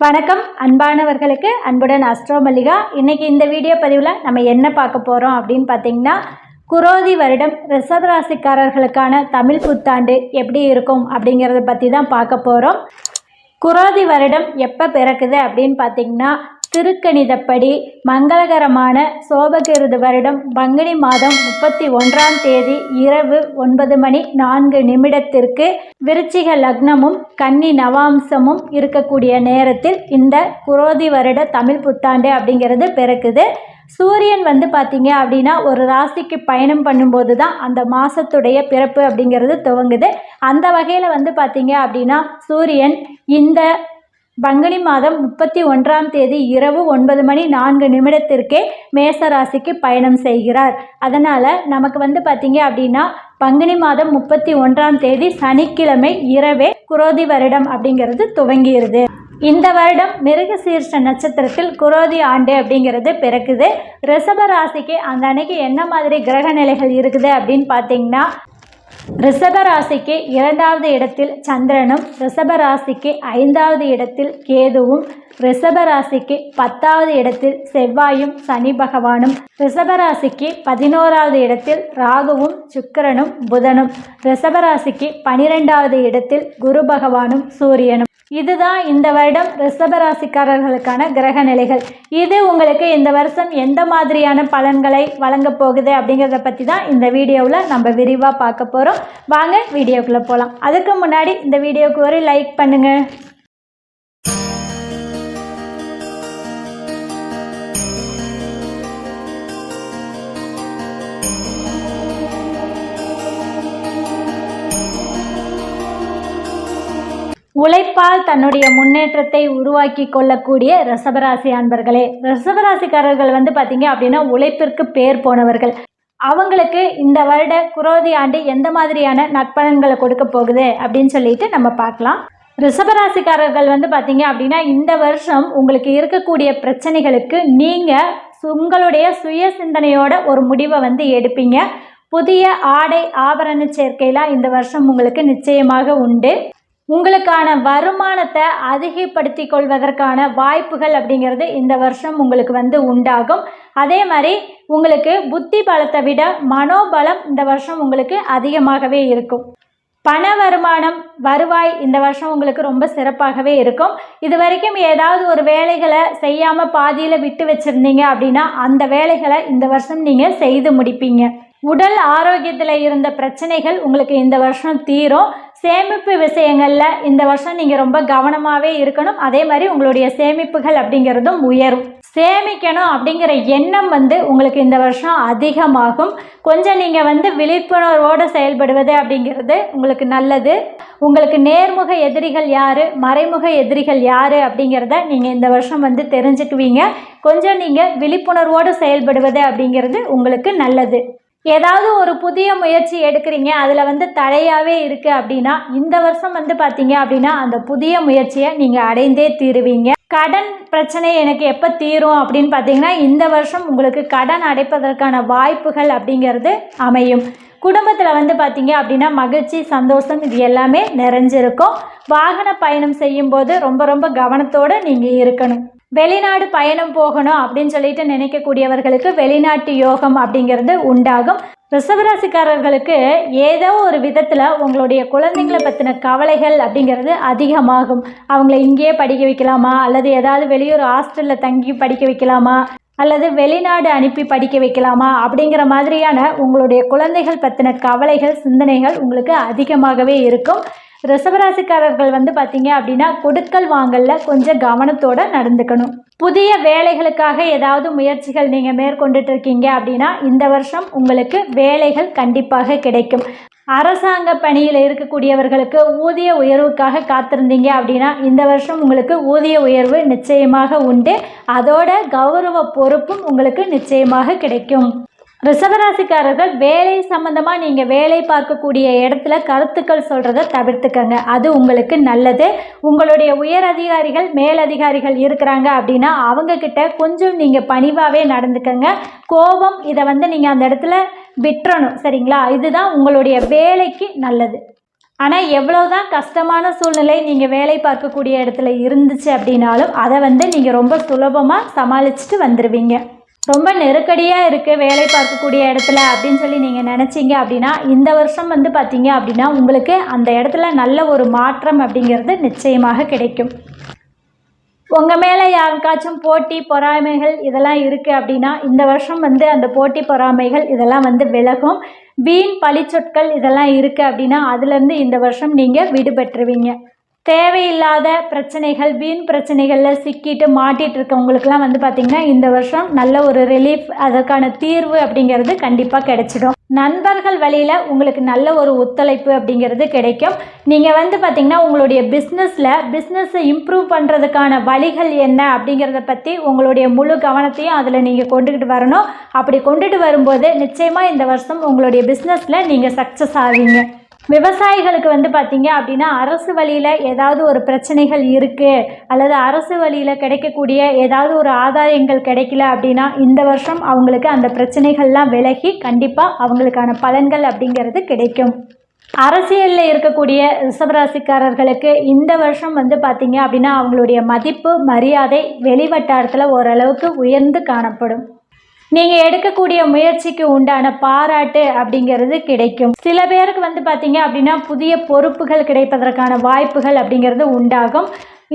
வணக்கம். அன்பானவர்களுக்கு அன்புடன் அஸ்ட்ரோ மல்லிகா. இந்த வீடியோ பதிவில் நம்ம என்ன பார்க்க போகிறோம் அப்படின்னு பார்த்தீங்கன்னா குரோதி வருடம் ரிஷபராசிக்காரர்களுக்கான தமிழ் புத்தாண்டு எப்படி இருக்கும் அப்படிங்கிறத பற்றி தான் பார்க்க போகிறோம் குரோதி வருடம் எப்போ பிறக்குது அப்படின்னு பார்த்தீங்கன்னா திருக்கணிதப்படி மங்களகரமான சோபகிருது வருடம் பங்குனி மாதம் முப்பத்தி ஒன்றாம் தேதி இரவு ஒன்பது மணி நான்கு நிமிடத்திற்கு விருச்சிக லக்னமும் கன்னி நவாம்சமும் இருக்கக்கூடிய நேரத்தில் இந்த குரோதி வருட தமிழ் புத்தாண்டு அப்படிங்கிறது பிறக்குது. சூரியன் வந்து பார்த்தீங்க அப்படின்னா ஒரு ராசிக்கு பயணம் பண்ணும்போது தான் அந்த மாதத்துடைய பிறப்பு அப்படிங்கிறது துவங்குது. அந்த வகையில் வந்து பார்த்தீங்க அப்படின்னா சூரியன் இந்த பங்குனி மாதம் முப்பத்தி ஒன்றாம் தேதி இரவு ஒன்பது மணி நான்கு நிமிடத்திற்கே மேச ராசிக்கு பயணம் செய்கிறார். அதனால் நமக்கு வந்து பார்த்தீங்க அப்படின்னா பங்குனி மாதம் முப்பத்தி ஒன்றாம் தேதி சனிக்கிழமை இரவே குரோதி வருடம் அப்படிங்கிறது துவங்கிடுது இந்த வருடம் மிருக சீர்ஷ நட்சத்திரத்தில் குரோதி ஆண்டு அப்படிங்கிறது பிறக்குது. ரிஷப ராசிக்கு அந்த அன்னைக்கு என்ன மாதிரி கிரக நிலைகள் இருக்குது அப்படின்னு பார்த்தீங்கன்னா ரிஷபராசிக்கு இரண்டாவது இடத்தில் சந்திரனும் ரிஷபராசிக்கு ஐந்தாவது இடத்தில் கேதுவும் ரிஷபராசிக்கு பத்தாவது இடத்தில் செவ்வாயும் சனி பகவானும் ரிஷபராசிக்கு பதினோராவது இடத்தில் ராகுவும் சுக்கிரனும் புதனும் ரிஷபராசிக்கு பனிரெண்டாவது இடத்தில் குரு பகவானும் சூரியனும். இதுதான் இந்த வருடம் ரிஷபராசிக்காரர்களுக்கான கிரக நிலைகள். இது உங்களுக்கு இந்த வருஷம் எந்த மாதிரியான பலன்களை வழங்கப் போகுது அப்படிங்கிறத பற்றி தான் இந்த வீடியோவில் நம்ம விரிவாக பார்க்க போகிறோம் வாங்க வீடியோக்குள்ளே போகலாம் அதுக்கு முன்னாடி இந்த வீடியோவுக்கு ஒரு லைக் பண்ணுங்கள் உழைப்பால் தன்னுடைய முன்னேற்றத்தை உருவாக்கி கொள்ளக்கூடிய ரிஷபராசி அன்பர்களே ரிசவராசிக்காரர்கள் வந்து பார்த்தீங்க அப்படின்னா உழைப்பிற்கு பேர் போனவர்கள். அவங்களுக்கு இந்த வருட குரோதி ஆண்டு எந்த மாதிரியான நற்பலன்களை கொடுக்க போகுது அப்படின்னு சொல்லிட்டு நம்ம பார்க்கலாம். ரிஷபராசிக்காரர்கள் வந்து பார்த்தீங்க அப்படின்னா இந்த வருஷம் உங்களுக்கு இருக்கக்கூடிய பிரச்சனைகளுக்கு நீங்கள் உங்களுடைய சுய சிந்தனையோட ஒரு முடிவை வந்து எடுப்பீங்க. புதிய ஆடை ஆபரண சேர்க்கையெல்லாம் இந்த வருஷம் உங்களுக்கு நிச்சயமாக உண்டு. உங்களுக்கான வருமானத்தை அதிகப்படுத்தி கொள்வதற்கான வாய்ப்புகள் அப்படிங்கிறது இந்த வருஷம் உங்களுக்கு வந்து உண்டாகும். அதே மாதிரி உங்களுக்கு புத்தி பலத்தை விட மனோபலம் இந்த வருஷம் உங்களுக்கு அதிகமாகவே இருக்கும். பண வருமானம் வருவாய் இந்த வருஷம் உங்களுக்கு ரொம்ப சிறப்பாகவே இருக்கும். இது வரைக்கும் ஏதாவது ஒரு வேலைகளை செய்யாமல் பாதியில் விட்டு வச்சுருந்தீங்க அப்படின்னா அந்த வேலைகளை இந்த வருஷம் நீங்கள் செய்து முடிப்பீங்க. உடல் ஆரோக்கியத்தில் இருந்த பிரச்சனைகள் உங்களுக்கு இந்த வருஷம் தீரும். சேமிப்பு விஷயங்களில் இந்த வருஷம் நீங்கள் ரொம்ப கவனமாகவே இருக்கணும். அதே மாதிரி உங்களுடைய சேமிப்புகள் அப்படிங்கிறதும் உயரும். சேமிக்கணும் அப்படிங்கிற எண்ணம் வந்து உங்களுக்கு இந்த வருஷம் அதிகமாகும். கொஞ்சம் நீங்கள் வந்து விழிப்புணர்வோடு செயல்படுவது அப்படிங்கிறது உங்களுக்கு நல்லது. உங்களுக்கு நேர்முக எதிரிகள் யார்? மறைமுக எதிரிகள் யார்? அப்படிங்கிறத நீங்கள் இந்த வருஷம் வந்து தெரிஞ்சுக்குவீங்க. கொஞ்சம் நீங்கள் விழிப்புணர்வோடு செயல்படுவது அப்படிங்கிறது உங்களுக்கு நல்லது. ஏதாவது ஒரு புதிய முயற்சி எடுக்கிறீங்க அதில் வந்து தடையாகவே இருக்குது அப்படின்னா இந்த வருஷம் வந்து பார்த்தீங்க அப்படின்னா அந்த புதிய முயற்சியை நீங்கள் அடைந்தே தீருவீங்க. கடன் பிரச்சனை எனக்கு எப்போ தீரும் அப்படின்னு பார்த்தீங்கன்னா இந்த வருஷம் உங்களுக்கு கடன் அடைப்பதற்கான வாய்ப்புகள் அப்படிங்கிறது அமையும். குடும்பத்தில் வந்து பார்த்தீங்க அப்படின்னா மகிழ்ச்சி சந்தோஷம் இது எல்லாமே நிறைஞ்சிருக்கும். வாகன பயணம் செய்யும்போது ரொம்ப ரொம்ப கவனத்தோடு நீங்கள் இருக்கணும். வெளிநாடு பயணம் போகணும் அப்படின்னு சொல்லிட்டு நினைக்கக்கூடியவர்களுக்கு வெளிநாட்டு யோகம் அப்படிங்கிறது உண்டாகும். ரிசவராசிக்காரர்களுக்கு ஏதோ ஒரு விதத்தில் உங்களுடைய குழந்தைங்களை பற்றின கவலைகள் அப்படிங்கிறது அதிகமாகும். அவங்கள இங்கேயே படிக்க வைக்கலாமா? அல்லது ஏதாவது வெளியூர் ஹாஸ்டலில் தங்கி படிக்க வைக்கலாமா? அல்லது வெளிநாடு அனுப்பி படிக்க வைக்கலாமா? அப்படிங்கிற மாதிரியான உங்களுடைய குழந்தைகள் பற்றின கவலைகள் சிந்தனைகள் உங்களுக்கு அதிகமாகவே இருக்கும். ரிசவராசிக்காரர்கள் வந்து பார்த்தீங்க அப்படின்னா கொடுக்கல் வாங்கல்ல கொஞ்சம் கவனத்தோடு நடந்துக்கணும். புதிய வேலைகளுக்காக ஏதாவது முயற்சிகள் நீங்கள் மேற்கொண்டுட்டு இருக்கீங்க அப்படின்னா இந்த வருஷம் உங்களுக்கு வேலைகள் கண்டிப்பாக கிடைக்கும். அரசாங்க பணியில் இருக்கக்கூடியவர்களுக்கு ஊதிய உயர்வுக்காக காத்திருந்தீங்க அப்படின்னா இந்த வருஷம் உங்களுக்கு ஊதிய உயர்வு நிச்சயமாக உண்டு. அதோட கௌரவ பொறுப்பும் உங்களுக்கு நிச்சயமாக கிடைக்கும். ரிஷபராசிக்காரர்கள் வேலை சம்மந்தமாக நீங்கள் வேலை பார்க்கக்கூடிய இடத்துல கருத்துக்கள் சொல்கிறத தவிர்த்துக்கங்க. அது உங்களுக்கு நல்லது. உங்களுடைய உயர் அதிகாரிகள் மேலதிகாரிகள் இருக்கிறாங்க அப்படின்னா அவங்கக்கிட்ட கொஞ்சம் நீங்கள் பணிவாகவே நடந்துக்கங்க. கோபம் இதை வந்து நீங்கள் அந்த இடத்துல விட்டுறணும் சரிங்களா? இதுதான் உங்களுடைய வேலைக்கு நல்லது. ஆனால் எவ்வளோதான் கஷ்டமான சூழ்நிலை நீங்கள் வேலை பார்க்கக்கூடிய இடத்துல இருந்துச்சு அப்படின்னாலும் அதை வந்து நீங்கள் ரொம்ப சுலபமாக சமாளிச்சுட்டு வந்துடுவீங்க ரொம்ப நெருக்கடியாக இருக்குது வேலை பார்க்கக்கூடிய இடத்துல அப்படின்னு சொல்லி நீங்கள் நினச்சிங்க அப்படின்னா இந்த வருஷம் வந்து பார்த்தீங்க அப்படின்னா உங்களுக்கு அந்த இடத்துல நல்ல ஒரு மாற்றம் அப்படிங்கிறது நிச்சயமாக கிடைக்கும். உங்கள் மேலே யாருக்காச்சும் போட்டி பொறாமைகள் இதெல்லாம் இருக்குது அப்படின்னா இந்த வருஷம் வந்து அந்த போட்டி பொறாமைகள் இதெல்லாம் வந்து விலகும். வீண் பழிச்சொற்கள் இதெல்லாம் இருக்குது அப்படின்னா அதுலேருந்து இந்த வருஷம் நீங்கள் விடுபட்டுருவீங்க. தேவையில்லாத பிரச்சனைகள் வீண் பிரச்சனைகளில் சிக்கிட்டு மாட்டிகிட்டு இருக்கவங்களுக்குலாம் வந்து பார்த்திங்கன்னா இந்த வருஷம் நல்ல ஒரு ரிலீஃப் அதற்கான தீர்வு அப்படிங்கிறது கண்டிப்பாக கிடைச்சிடும். நண்பர்கள் வழியில் உங்களுக்கு நல்ல ஒரு ஒத்துழைப்பு அப்படிங்கிறது கிடைக்கும். நீங்கள் வந்து பார்த்திங்கன்னா உங்களுடைய பிஸ்னஸில் பிஸ்னஸை இம்ப்ரூவ் பண்ணுறதுக்கான வழிகள் என்ன அப்படிங்கிறத பற்றி உங்களுடைய முழு கவனத்தையும் அதில் நீங்கள் கொண்டுக்கிட்டு வரணும். அப்படி கொண்டுட்டு வரும்போது நிச்சயமாக இந்த வருஷம் உங்களுடைய பிஸ்னஸில் நீங்கள் சக்ஸஸ் ஆவீங்க. விவசாயிகளுக்கு வந்து பார்த்தீங்க அப்படின்னா அரசு வழியில் ஏதாவது ஒரு பிரச்சனைகள் இருக்குது அல்லது அரசு வழியில் கிடைக்கக்கூடிய ஏதாவது ஒரு ஆதாயங்கள் கிடைக்கல அப்படின்னா இந்த வருஷம் அவங்களுக்கு அந்த பிரச்சனைகள்லாம் விலகி கண்டிப்பாக அவங்களுக்கான பலன்கள் அப்படிங்கிறது கிடைக்கும். அரசியலில் இருக்கக்கூடிய ரிஷபராசிக்காரர்களுக்கு இந்த வருஷம் வந்து பார்த்தீங்க அப்படின்னா அவங்களுடைய மதிப்பு மரியாதை வெளிவட்டாரத்தில் ஓரளவுக்கு உயர்ந்து காணப்படும். நீங்கள் எடுக்கக்கூடிய முயற்சிக்கு உண்டான பாராட்டு அப்படிங்கிறது கிடைக்கும். சில பேருக்கு வந்து பார்த்தீங்க அப்படின்னா புதிய பொறுப்புகள் கிடைப்பதற்கான வாய்ப்புகள் அப்படிங்கிறது உண்டாகும்.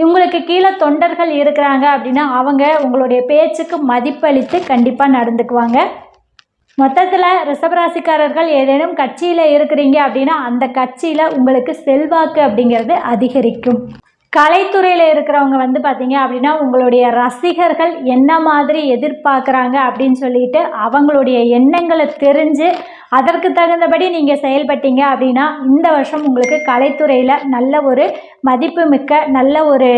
உங்களுக்கு கீழே தொண்டர்கள் இருக்கிறாங்க அப்படின்னா அவங்க உங்களுடைய பேச்சுக்கு மதிப்பளித்து கண்டிப்பாக நடந்துக்குவாங்க. மொத்தத்தில் ரிஷபராசிக்காரர்கள் ஏதேனும் கட்சியில் இருக்கிறீங்க அப்படின்னா அந்த கட்சியில் உங்களுக்கு செல்வாக்கு அப்படிங்கிறது அதிகரிக்கும். கலைத்துறையில் இருக்கிறவங்க வந்து பார்த்தீங்க அப்படின்னா உங்களுடைய ரசிகர்கள் என்ன மாதிரி எதிர்பார்க்குறாங்க அப்படின்னு சொல்லிட்டு அவங்களுடைய எண்ணங்களை தெரிஞ்சு அதற்கு தகுந்தபடி நீங்கள் செயல்பட்டீங்க அப்படின்னா இந்த வருஷம் உங்களுக்கு கலைத்துறையில் நல்ல ஒரு மதிப்புமிக்க நல்ல ஒரு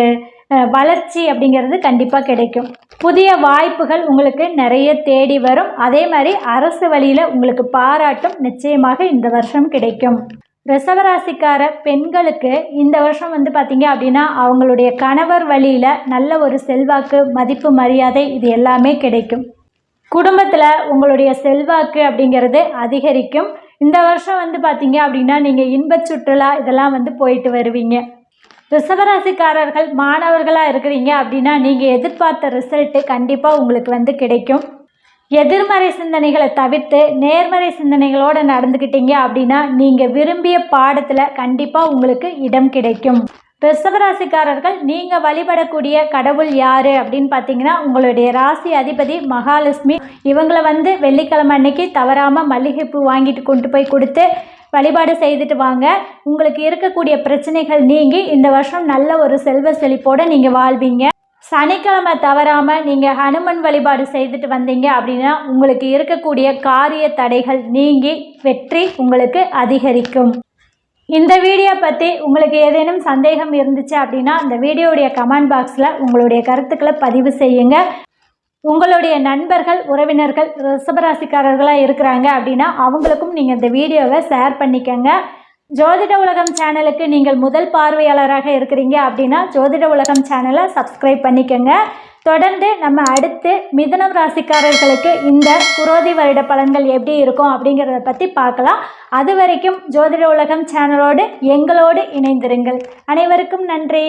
வளர்ச்சி அப்படிங்கிறது கண்டிப்பாக கிடைக்கும். புதிய வாய்ப்புகள் உங்களுக்கு நிறைய தேடி வரும். அதே மாதிரி அரசு வழியில் உங்களுக்கு பாராட்டும் நிச்சயமாக இந்த வருஷம் கிடைக்கும். ரிசவராசிக்கார பெண்களுக்கு இந்த வருஷம் வந்து பார்த்தீங்க அப்படின்னா அவங்களுடைய கணவர் வழியில் நல்ல ஒரு செல்வாக்கு மதிப்பு மரியாதை இது எல்லாமே கிடைக்கும். குடும்பத்தில் உங்களுடைய செல்வாக்கு அப்படிங்கிறது அதிகரிக்கும். இந்த வருஷம் வந்து பார்த்தீங்க அப்படின்னா நீங்கள் இன்பச் சுற்றுலா இதெல்லாம் வந்து போயிட்டு வருவீங்க. ரிசவராசிக்காரர்கள் மாணவர்களாக இருக்கிறீங்க அப்படின்னா நீங்கள் எதிர்பார்த்த ரிசல்ட்டு கண்டிப்பாக உங்களுக்கு வந்து கிடைக்கும். எதிர்மறை சிந்தனைகளை தவிர்த்து நேர்மறை சிந்தனைகளோடு நடந்துக்கிட்டீங்க அப்படின்னா நீங்கள் விரும்பிய பாடத்தில் கண்டிப்பாக உங்களுக்கு இடம் கிடைக்கும். ரிஷபராசிக்காரர்கள் நீங்கள் வழிபடக்கூடிய கடவுள் யார் அப்படின்னு பார்த்தீங்கன்னா உங்களுடைய ராசி அதிபதி மகாலட்சுமி. இவங்களை வந்து வெள்ளிக்கிழமை அன்னைக்கு தவறாமல் மல்லிகைப்பூ வாங்கிட்டு கொண்டு போய் கொடுத்து வழிபாடு செய்துட்டு வாங்க. உங்களுக்கு இருக்கக்கூடிய பிரச்சனைகள் நீங்கி இந்த வருஷம் நல்ல ஒரு செல்வ செழிப்போடு நீங்கள் வாழ்வீங்க. சனிக்கிழமை தவறாமல் நீங்கள் ஹனுமன் வழிபாடு செய்துட்டு வந்தீங்க அப்படின்னா உங்களுக்கு இருக்கக்கூடிய காரிய தடைகள் நீங்கி வெற்றி உங்களுக்கு அதிகரிக்கும். இந்த வீடியோ பற்றி உங்களுக்கு ஏதேனும் சந்தேகம் இருந்துச்சு அப்படின்னா இந்த வீடியோடைய கமெண்ட் பாக்ஸில் உங்களுடைய கருத்துக்களை பதிவு செய்யுங்க. உங்களுடைய நண்பர்கள் உறவினர்கள் ரிஷபராசிக்காரர்களாக இருக்கிறாங்க அப்படின்னா அவங்களுக்கும் நீங்கள் இந்த வீடியோவை ஷேர் பண்ணிக்கங்க. ஜோதிட உலகம் சேனலுக்கு நீங்கள் முதல் பார்வையாளராக இருக்கிறீங்க அப்படின்னா ஜோதிட உலகம் சேனலை சப்ஸ்கிரைப் பண்ணிக்கோங்க. தொடர்ந்து நம்ம அடுத்து மிதனம் ராசிக்காரர்களுக்கு இந்த குரோதி வருட பலன்கள் எப்படி இருக்கும் அப்படிங்கிறத பற்றி பார்க்கலாம். அது வரைக்கும் ஜோதிட உலகம் சேனலோடு எங்களோடு இணைந்திருங்கள். அனைவருக்கும் நன்றி.